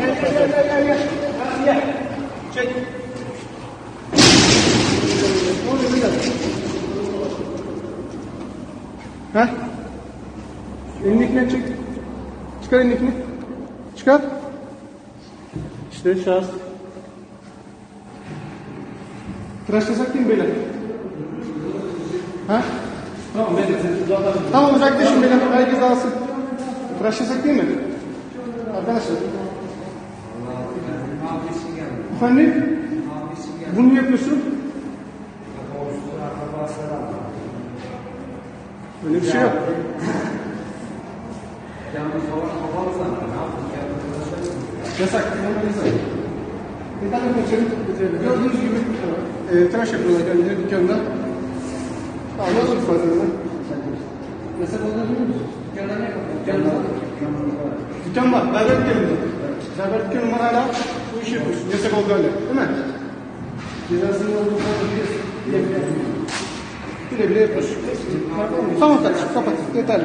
gel gel gel gel. Gel. Çek. Ne oluyor bir dakika. Heh. Elindekini çek. Çıkar elindekini. Çıkar. İşte şahıs. Tıraşlasak değil mi beyler? Ha? Tamam ben de seni uzatalım. Tamam uzaklaşın beyler. Herkes alsın. Tıraşlasak değil mi? Arkadaşlar. Efendim? Bunu yapıyorsun? Öyle bir şey yok. Yalnız. Ne yapayım? Yasak. Normal yasak. Neden kaçırın? Gördüğünüz gibi e, tıraş yapıyorlar kendileri dükkanda. Anladın fazla. Yasak olduğunu biliyor musun? Dükkanda ne yapalım? Dükkanda Dükkan var. Berber dükkanı. Berber dükkanı var hala. Bu işi yapıyorsun. Yasak oldu öyle. Değil mi? Cezasının olduğunu biliyorsun. Bile bile yapıyorsun. Tamam kardeşim kapat. Yeterli.